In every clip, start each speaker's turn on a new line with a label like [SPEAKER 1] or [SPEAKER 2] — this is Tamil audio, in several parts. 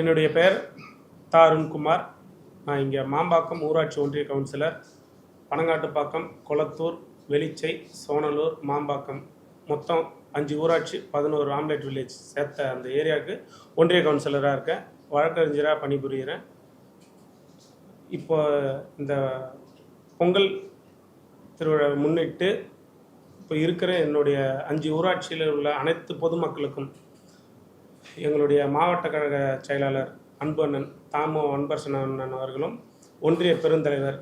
[SPEAKER 1] என்னுடைய பெயர் தா அருண்குமார் நான் இங்கே மாம்பாக்கம் ஊராட்சி ஒன்றிய கவுன்சிலர். பனங்காட்டுப்பாக்கம் கொளத்தூர் வெளிச்சை சோனலூர் மாம்பாக்கம். மொத்தம் அஞ்சு ஊராட்சி பதினோரு ஆம்லேட் வில்லேஜ் சேர்த்த அந்த ஏரியாவுக்கு ஒன்றிய கவுன்சிலராக இருக்கேன். வழக்கறிஞராக பணிபுரிகிறேன் இப்போ இந்த பொங்கல் திருவிழாவை முன்னிட்டு இப்போ இருக்கிற என்னுடைய அஞ்சு ஊராட்சியில் உள்ள அனைத்து பொதுமக்களுக்கும் எங்களுடைய மாவட்ட கழக செயலாளர் அன்பண்ணன் தாமோ அன்பரசன் அண்ணன் அவர்களும் ஒன்றிய பெருந்தலைவர்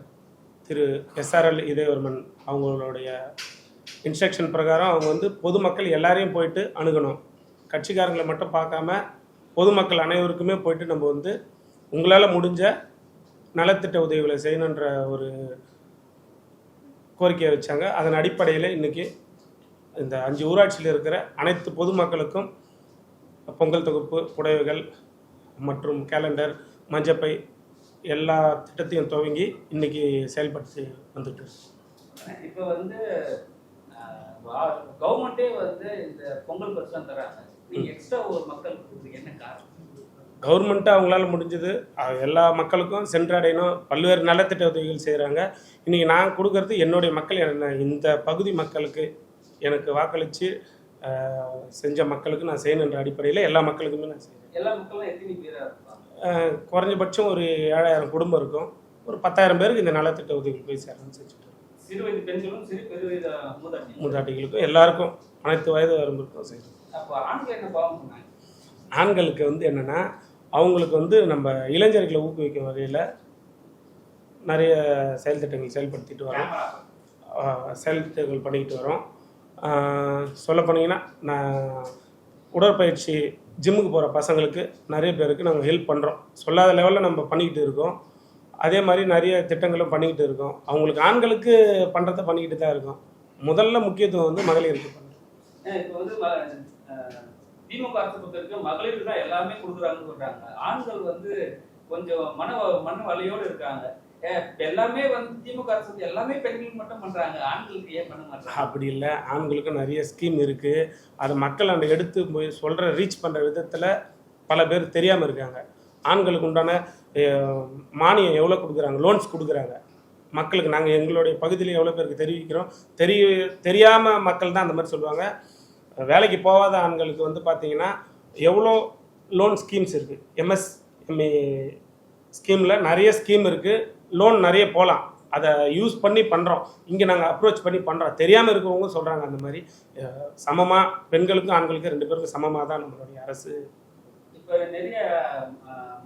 [SPEAKER 1] திரு எஸ்ஆர்எல் இதயவர்மன் அவங்களுடைய இன்ஸ்ட்ரக்ஷன் பிரகாரம் அவங்க வந்து பொதுமக்கள் எல்லாரையும் போயிட்டு அணுகணும். கட்சிக்காரங்களை மட்டும் பார்க்காம பொதுமக்கள் அனைவருக்குமே போயிட்டு நம்ம வந்து உங்களால் முடிஞ்ச நலத்திட்ட உதவிகளை செய்யணுன்ற ஒரு கோரிக்கையை வச்சாங்க. அதன் அடிப்படையில் இன்றைக்கி இந்த அஞ்சு ஊராட்சியில் இருக்கிற அனைத்து பொதுமக்களுக்கும் பொங்கல் தொகுப்பு புடவைகள் மற்றும் கேலண்டர் மஞ்சப்பை எல்லா திட்டத்தையும் துவங்கி இன்னைக்கு செயல்படுத்தி வந்துட்டு.
[SPEAKER 2] இப்போ வந்து கவர்மெண்ட்டே வந்து இந்த பொங்கல் பரிசுலாம் தராங்க. எக்ஸ்ட்ரா ஒரு மக்கள் கொடுக்குறீங்க என்ன காரணம்?
[SPEAKER 1] கவர்மெண்ட்டு அவங்களால முடிஞ்சது. எல்லா மக்களுக்கும் சென்றடையணும். பல்வேறு நலத்திட்ட உதவிகள் செய்கிறாங்க இன்றைக்கி நான் கொடுக்கறது என்னுடைய மக்கள் என்ன இந்த பகுதி மக்களுக்கு எனக்கு வாக்களித்து செஞ்ச மக்களுக்கு நான் செய்யணுன்ற அடிப்படையில் எல்லா மக்களுக்குமே நான் செய்கிறேன்
[SPEAKER 2] எல்லா மக்களும் எத்தனை
[SPEAKER 1] குறைஞ்சபட்சம் ஒரு ஏழாயிரம் குடும்பம் இருக்கும். ஒரு பத்தாயிரம் பேருக்கு இந்த நலத்திட்ட உதவிகள் போய் சேரணும்னு செஞ்சுட்டு.
[SPEAKER 2] சிறு வயது பெண்களும்
[SPEAKER 1] மூதாட்டிகளுக்கும். எல்லாருக்கும் அனைத்து வயது வரம்பிற்கும்
[SPEAKER 2] பண்ணாங்க?
[SPEAKER 1] ஆண்களுக்கு வந்து என்னென்னா அவங்களுக்கு வந்து நம்ம இளைஞர்களை ஊக்குவிக்கும் வகையில் நிறைய செயல் திட்டங்கள் செயல்படுத்திட்டு வரோம். செயல் திட்டங்கள் பண்ணிக்கிட்டு வரோம். சொல்ல போனீங்கன்னா நான் உடற்பயிற்சி ஜிம்முக்கு போகிற பசங்களுக்கு நிறைய பேருக்கு நாங்கள் ஹெல்ப் பண்ணுறோம் சொல்லாத லெவலில் நம்ம பண்ணிக்கிட்டு இருக்கோம். அதே மாதிரி நிறைய திட்டங்களும் பண்ணிக்கிட்டு இருக்கோம். அவங்களுக்கு ஆண்களுக்கு பண்ணுறத பண்ணிக்கிட்டு தான் இருக்கோம். முதல்ல முக்கியத்துவம் வந்து மகளிருக்கு பண்ணுறோம்
[SPEAKER 2] இப்போ வந்து திமுக அரசு பொறுத்தவரைக்கும் தான் எல்லாமே கொடுக்குறாங்கன்னு சொல்கிறாங்க ஆண்கள் வந்து கொஞ்சம் மன மன வலியோடு இருக்காங்க. எல்லாமே வந்து திமுக அரசு எல்லாமே பெண்களுக்கு மட்டும் பண்றாங்க ஆண்களுக்கு ஏன் பண்ண மாட்டாங்க
[SPEAKER 1] அப்படி இல்லை. ஆண்களுக்கு நிறைய ஸ்கீம் இருக்குது அதை மக்கள் அந்த எடுத்து போய் சொல்கிற ரீச் பண்ணுற விதத்தில் பல பேர் தெரியாமல் இருக்காங்க. ஆண்களுக்கு உண்டான மானியம் எவ்வளோ கொடுக்குறாங்க? லோன்ஸ் கொடுக்குறாங்க. மக்களுக்கு நாங்கள் எங்களுடைய பகுதியில் எவ்வளோ பேருக்கு தெரிவிக்கிறோம்? தெரிய தெரியாமல் மக்கள் தான் அந்த மாதிரி சொல்லுவாங்க. வேலைக்கு போகாத ஆண்களுக்கு வந்து பார்த்தீங்கன்னா எவ்வளோ லோன் ஸ்கீம்ஸ் இருக்குது எம்எஸ்எம்இ ஸ்கீமில் நிறைய ஸ்கீம் இருக்குது லோன் நிறைய போகலாம் அதை யூஸ் பண்ணி பண்ணுறோம் இங்கே நாங்கள் அப்ரோச் பண்ணி பண்ணுறோம் தெரியாமல் இருக்கவங்க சொல்கிறாங்க அந்த மாதிரி. சமமாக பெண்களுக்கும் ஆண்களுக்கும் ரெண்டு பேருக்கும் சமமாக தான் நம்மளுடைய அரசு.
[SPEAKER 2] இப்ப நிறைய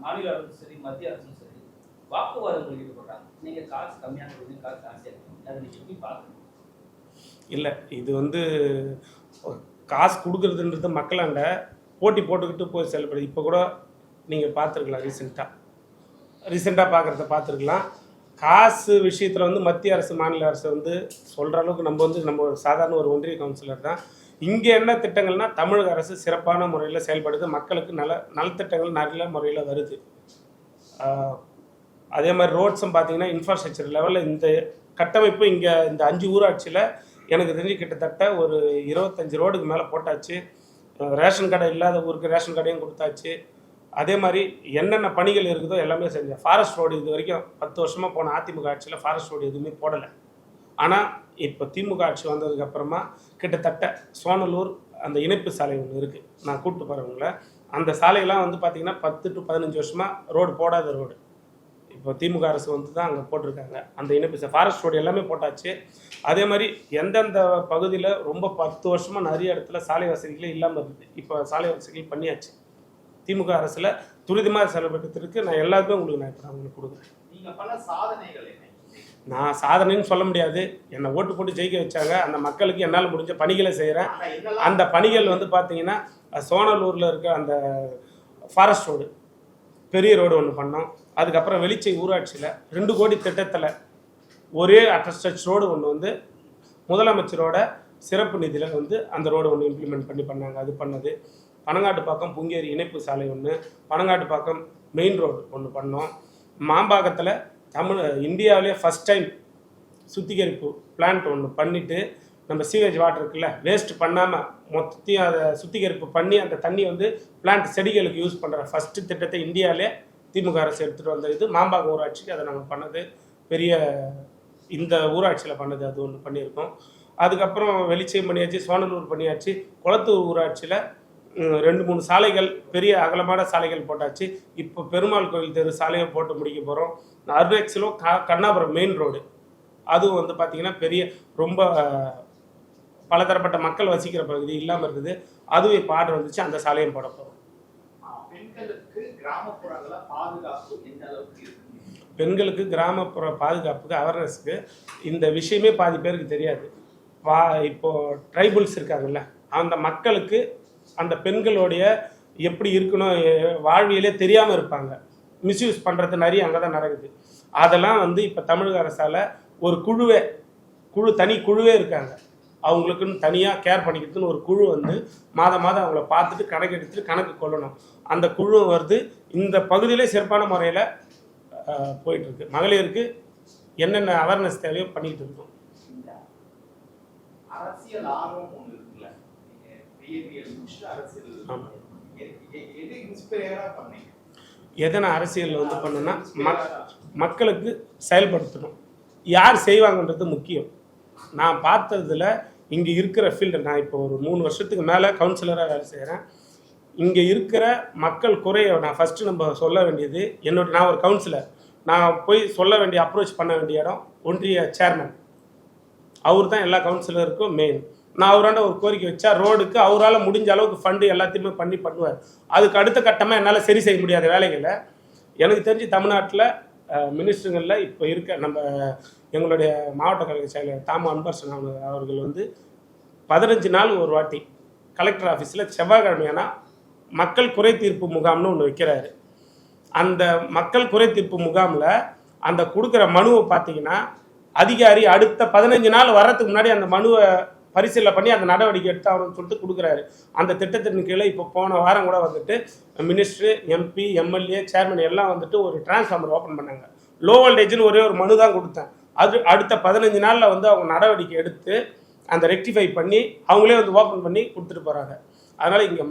[SPEAKER 2] மாநில அரசும் சரி மத்திய அரசும் சரி வாக்குவாதங்கள் ஈடுபடுறாங்க. நீங்க காசு கம்மியா கொடுங்க காசு ஜாஸ்தியா கொடுங்க. அதை எப்படி பாக்குறீங்க
[SPEAKER 1] இல்லை இது வந்து காசு கொடுக்குறதுன்றது மக்களாண்ட போட்டி போட்டுக்கிட்டு போய் செயல்படுது. இப்போ கூட நீங்கள் பார்த்துருக்கலாம் ரீசெண்டாக ரீசெண்டாக பார்க்குறத பார்த்துருக்கலாம் காசு விஷயத்தில் வந்து மத்திய அரசு மாநில அரசு வந்து சொல்கிற அளவுக்கு நம்ம வந்து நம்ம ஒரு சாதாரண ஒரு ஒன்றிய கவுன்சிலர் தான். இங்கே என்ன திட்டங்கள்னா தமிழக அரசு சிறப்பான முறையில் செயல்படுது. மக்களுக்கு நல நலத்திட்டங்கள் நல்ல முறையில் வருது. அதே மாதிரி ரோட்ஸும் பார்த்தீங்கன்னா இன்ஃப்ராஸ்ட்ரக்சர் லெவலில் இந்த கட்டமைப்பு இங்கே இந்த அஞ்சு ஊராட்சியில் எனக்கு தெரிஞ்சு கிட்டத்தட்ட ஒரு இருபத்தஞ்சி ரோடுக்கு மேலே போட்டாச்சு. ரேஷன் கடை இல்லாத ஊருக்கு ரேஷன் கடையும் கொடுத்தாச்சு. அதே மாதிரி என்னென்ன பணிகள் இருக்குதோ எல்லாமே செஞ்சேன். ஃபாரஸ்ட் ரோடு இது வரைக்கும் பத்து வருஷமாக போன அதிமுக ஆட்சியில் ஃபாரஸ்ட் ரோடு எதுவுமே போடலை. ஆனால் இப்போ திமுக ஆட்சி வந்ததுக்கப்புறமா கிட்டத்தட்ட சோனலூர் அந்த இணைப்பு சாலை ஒன்று இருக்குது நான் கூப்பிட்டு போகிறவங்கள அந்த சாலையெல்லாம் வந்து பார்த்திங்கன்னா பத்து டு பதினஞ்சு வருஷமாக ரோடு போடாத ரோடு இப்போ திமுக அரசு வந்து தான் அங்கே போட்டிருக்காங்க. அந்த இணைப்பு ஃபாரஸ்ட் ரோடு எல்லாமே போட்டாச்சு. அதே மாதிரி எந்தெந்த பகுதியில் ரொம்ப பத்து வருஷமாக நிறைய இடத்துல சாலை வசதிகளே இல்லாமல் இருக்குது இப்போ சாலை வசதிகள் பண்ணியாச்சு. திமுக அரசில் துரிதமாக செயல்படுத்திருக்கு நான் எல்லாருமே உங்களுக்கு நான் இப்போ உங்களுக்கு கொடுக்குறேன். நான் சாதனைன்னு சொல்ல முடியாது. என்னை ஓட்டு போட்டு ஜெயிக்க வச்சாங்க. அந்த மக்களுக்கு என்னால் முடிஞ்ச பணிகளை செய்கிறேன் அந்த பணிகள் வந்து பார்த்தீங்கன்னா சோனலூரில் இருக்க அந்த ஃபாரஸ்ட் ரோடு பெரிய ரோடு ஒன்று பண்ணோம். அதுக்கப்புறம் வெளிச்சை ஊராட்சியில் ரெண்டு கோடி திட்டத்தில் ஒரே அட்டஸ்டச் ரோடு ஒன்று வந்து முதலமைச்சரோட சிறப்பு நிதியில் வந்து அந்த ரோடு ஒன்று இம்ப்ளிமெண்ட் பண்ணி பண்ணாங்க. அது பண்ணது. பனங்காட்டு பக்கம் புங்கேரி இணைப்பு சாலை ஒன்று பனங்காட்டு பக்கம் மெயின் ரோடு ஒன்று பண்ணோம். மாம்பாக்கத்தில் தமிழ் இந்தியாவிலே ஃபஸ்ட் டைம் சுத்திகரிப்பு பிளான்ட் ஒன்று பண்ணிவிட்டு நம்ம சீவேஜ் வாட்டர் இருக்குல்ல வேஸ்ட் பண்ணாமல் மொத்தத்தையும் அதை சுத்திகரிப்பு பண்ணி அந்த தண்ணி வந்து பிளான்ட் செடிகளுக்கு யூஸ் பண்ணுற ஃபஸ்ட்டு திட்டத்தை இந்தியாவிலே திமுக அரசு எடுத்துகிட்டு வந்த இது. மாம்பாக்கம் ஊராட்சிக்கு அதை நாங்கள் பண்ணது பெரிய இந்த ஊராட்சியில் பண்ணது அது ஒன்று பண்ணியிருக்கோம். அதுக்கப்புறம் வெளிச்சயம் பண்ணியாச்சு சோனலூர் பண்ணியாச்சு. குளத்தூர் ஊராட்சியில் ரெண்டு மூணு சாலைகள் பெரிய அகலமான சாலைகள் போட்டாச்சு. இப்போ பெருமாள் கோயில் தெரு சாலையை போட்டு முடிக்க போகிறோம் அர்வேக்ஸிலும் கா கண்ணாபுரம் மெயின் ரோடு அதுவும் வந்து பார்த்திங்கன்னா பெரிய ரொம்ப பலதரப்பட்ட மக்கள் வசிக்கிற பகுதி இல்லாமல் இருக்குது. அதுவும் இப்போ ஆர்டர் வந்துச்சு. அந்த சாலையும் போட போகிறோம்
[SPEAKER 3] பெண்களுக்கு
[SPEAKER 1] கிராமப்புற பாதுகாப்புக்கு அவேர்னஸ்க்கு இந்த விஷயமே பாதி பேருக்கு தெரியாது. வா இப்போ ட்ரைபிள்ஸ் இருக்காங்கல்ல அந்த மக்களுக்கு அந்த பெண்களுடைய எப்படி இருக்கணும் வாழ்வியலே தெரியாமல் இருப்பாங்க. மிஸ்யூஸ் பண்ணுறது நிறைய அங்கே தான் நடக்குது. அதெல்லாம் வந்து இப்போ தமிழக அரசால் ஒரு குழுவே குழு தனி குழுவே இருக்காங்க. அவங்களுக்குன்னு தனியாக கேர் பண்ணிக்கிறதுன்னு ஒரு குழு வந்து மாதம் மாதம் அவங்கள பார்த்துட்டு கணக்கு எடுத்துட்டு கணக்கு கொள்ளணும். அந்த குழு வருது இந்த பகுதியிலே சிறப்பான முறையில் போயிட்டுருக்கு. மகளிருக்கு என்னென்ன அவேர்னஸ் தேவையோ பண்ணிகிட்டு இருக்கோம்.
[SPEAKER 3] அரசியல் ஆர்வம் ஒன்று
[SPEAKER 1] எதனை அரசியலில் வந்து பண்ணணும்னா மக் மக்களுக்கு செயல்படுத்தணும். யார் செய்வாங்கன்றது முக்கியம். நான் பார்த்ததுல இங்கே இருக்கிற ஃபீல்டு நான் இப்போ ஒரு மூணு வருஷத்துக்கு மேலே கவுன்சிலராக வேலை செய்கிறேன் இங்கே இருக்கிற மக்கள் குறைய நான் ஃபஸ்ட்டு நம்ம சொல்ல வேண்டியது என்னோட நான் ஒரு கவுன்சிலர் நான் போய் சொல்ல வேண்டிய அப்ரோச் பண்ண வேண்டிய இடம் ஒன்றிய சேர்மன் அவர் தான் எல்லா கவுன்சிலருக்கும் மெயின் நான் அவராண்ட ஒரு கோரிக்கை வச்சா ரோடுக்கு அவரால் முடிஞ்ச அளவுக்கு ஃபண்டு எல்லாத்தையுமே பண்ணி பண்ணுவார். அதுக்கு அடுத்த கட்டமாக என்னால் சரி செய்ய முடியாத வேலைகளை எனக்கு தெரிஞ்சு தமிழ்நாட்டில் மினிஸ்டருங்களில் இப்போ இருக்க நம்ம எங்களுடைய மாவட்ட கழக செயலர் தாமு அன்பரசன் அவர்கள் வந்து பதினஞ்சு நாள் ஒரு வாட்டி கலெக்டர் ஆஃபீஸில் செவ்வாய்க்கிழமையானா மக்கள் குறை தீர்ப்பு முகாம்னு ஒன்று வைக்கிறாரு. அந்த மக்கள் குறை தீர்ப்பு முகாமில் அந்த கொடுக்குற மனுவை பார்த்தீங்கன்னா அதிகாரி அடுத்த பதினஞ்சு நாள் வர்றதுக்கு முன்னாடி அந்த மனுவை பரிசீலனை பண்ணி அந்த நடவடிக்கை எடுத்தாகணும்னு சொல்லிட்டு கொடுக்குறாரு. அந்த திட்டத்தின் கீழே இப்போ போன வாரம் கூட வந்துட்டு மினிஸ்ட்ரு எம்பி எம்எல்ஏ சேர்மன் எல்லாம் வந்துட்டு ஒரு டிரான்ஸ்ஃபார்மர் ஓப்பன் பண்ணாங்க. லோ வோல்டேஜ்னு ஒரே ஒரு மனு தான் கொடுத்தேன். அது அடுத்த பதினஞ்சு நாளில் வந்து அவங்க நடவடிக்கை எடுத்து அந்த ரெக்டிஃபை பண்ணி அவங்களே வந்து ஓப்பன் பண்ணி கொடுத்துட்டு போகிறாங்க அதனால் இங்கே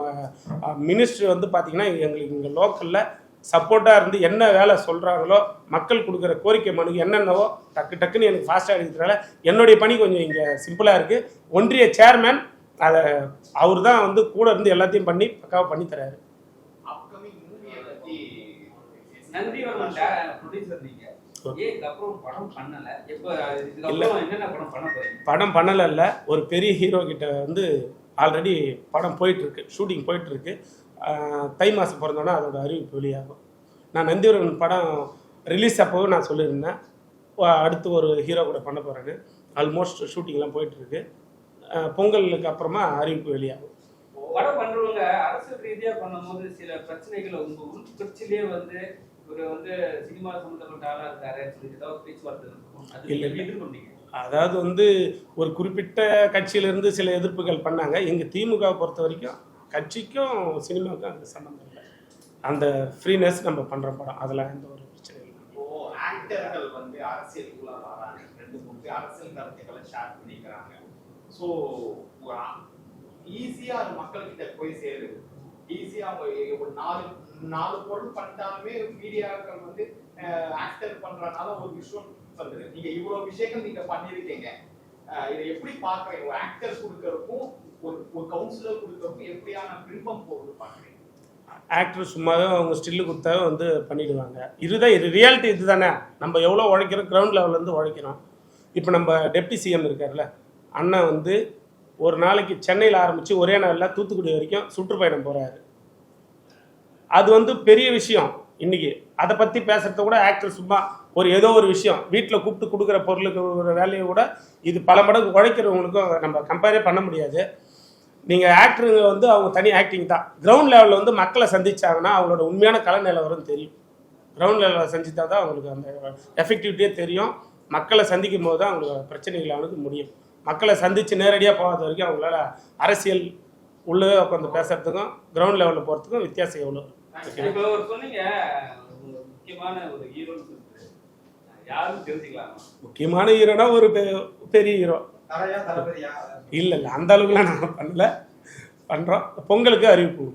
[SPEAKER 1] மினிஸ்ட்ரி வந்து பார்த்திங்கன்னா எங்களுக்கு இங்கே லோக்கலில் சப்போர்ட்டாக இருந்து என்ன வேலை சொல்கிறாங்களோ மக்கள் கொடுக்குற கோரிக்கை மனுக்கு என்னென்னவோ டக்கு டக்குன்னு எனக்கு ஃபாஸ்ட்டாக இருக்கிறதுனால என்னுடைய பணி கொஞ்சம் இங்கே சிம்பிளாக இருக்குது ஒன்றிய சேர்மேன் அதை அவர் தான் வந்து கூட இருந்து எல்லாத்தையும் பண்ணி பக்காவாக பண்ணி தராரு.
[SPEAKER 2] படம் பண்ணல?
[SPEAKER 1] ஒரு பெரிய ஹீரோ கிட்ட வந்து ஆல்ரெடி படம் போயிட்டுருக்கு ஷூட்டிங் போயிட்டுருக்கு தை மாதம் பிறந்தோன்னா அதோட அறிவிப்பு வெளியாகும். நான் நந்திவரன் படம் ரிலீஸ் அப்போவே நான் சொல்லியிருந்தேன். அடுத்து ஒரு ஹீரோ கூட பண்ண போகிறேன்னு ஆல்மோஸ்ட் ஷூட்டிங்லாம் போயிட்டுருக்கு. பொங்கலுக்கு அப்புறமா அறிவிப்பு வெளியாகும்.
[SPEAKER 2] படம் பண்றவங்க அரசியல் ரீதியா பண்ணும்போது சில பிரச்சனைகள் உங்க உள் கட்சியிலேயே வந்து இவர் வந்து சினிமா சம்பந்தப்பட்ட ஆளா இருக்காரு சொல்லி ஏதாவது பேச்சுவார்த்தை இருக்கும் அது
[SPEAKER 1] இல்ல.
[SPEAKER 2] எதிர்கொண்டீங்க?
[SPEAKER 1] அதாவது வந்து ஒரு குறிப்பிட்ட கட்சியிலேருந்து சில எதிர்ப்புகள் பண்ணாங்க. எங்கள் திமுகவை பொறுத்த வரைக்கும் கட்சிக்கும் சினிமாவுக்கும் அந்த சம்மந்தம் இல்லை. அந்த ஃப்ரீனஸ் நம்ம பண்ணுற படம் அதில் எந்த ஒரு பிரச்சனையும் இல்லை.
[SPEAKER 3] ஆக்டர்கள் வந்து அரசியலுக்குள்ள வராங்க ரெண்டு மூணு அரசியல் கருத்துக்களை ஷேர் பண்ணிக்கிறாங்க. ஸோ ஈஸியாக அது மக்கள்கிட்ட போய் சேருது ஈஸியாக ஒரு நாலு நாலு பொருள் பண்ணிட்டாலுமே மீடியாக்கள் வந்து ஆக்டர் பண்றதுனால ஒரு விஷயம் சொல்றது. நீங்க இவ்வளவு விஷயங்கள் நீங்க பண்ணிருக்கீங்க இதை எப்படி பார்க்குறீங்க? ஒரு ஆக்டர் கொடுக்கறதுக்கும் ஒரு ஒரு கவுன்சிலர் எப்படியான பின்பம் போகுது
[SPEAKER 1] ஆக்டர் சும்மாவே அவங்க ஸ்டில்லு கொடுத்தாவே வந்து பண்ணிடுவாங்க. இதுதான் இது ரியாலிட்டி இதுதானே? நம்ம எவ்வளோ உழைக்கிறோம் கிரவுண்ட் லெவல்லேருந்து உழைக்கிறோம். இப்போ நம்ம டெப்டி சிஎம் இருக்கார்ல அண்ணன் வந்து ஒரு நாளைக்கு சென்னையில் ஆரம்பித்து ஒரே நாளில் தூத்துக்குடி வரைக்கும் சுற்றுப்பயணம் போகிறாரு அது வந்து பெரிய விஷயம் இன்னைக்கு. அதை பற்றி பேசுறத கூட ஆக்டர் சும்மா ஒரு ஏதோ ஒரு விஷயம். வீட்டில் கூப்பிட்டு கொடுக்குற பொருளுக்கு ஒரு வேலையை கூட இது பல மடங்கு உழைக்கிறவங்களுக்கும் நம்ம கம்பேரே பண்ண முடியாது. நீங்கள் ஆக்டருங்க வந்து அவங்க தனி ஆக்டிங் தான். கிரவுண்ட் லெவலில் வந்து மக்களை சந்திச்சாங்கன்னா அவங்களோட உண்மையான கலை நிலவரம் தெரியும். கிரவுண்ட் லெவலில் சந்தித்தா தான் அவங்களுக்கு அந்த எஃபெக்டிவிட்டியே தெரியும். மக்களை சந்திக்கும் போது தான் அவங்களுக்கு பிரச்சனைகளை அணுக முடியும். மக்களை சந்தித்து நேரடியாக போகாத வரைக்கும் அவங்களால அரசியல் உள்ளே உட்காந்து பேசுறதுக்கும் கிரவுண்ட் லெவலில் போகிறதுக்கும் வித்தியாசம் எவ்வளோ
[SPEAKER 2] முக்கியமான
[SPEAKER 1] ஹீரோனா ஒரு பெரிய ஹீரோ இல்லை இல்லை அந்த அளவுக்குலாம் நாங்கள் பண்ணல. பண்ணுறோம் பொங்கலுக்கு அறிவிப்பு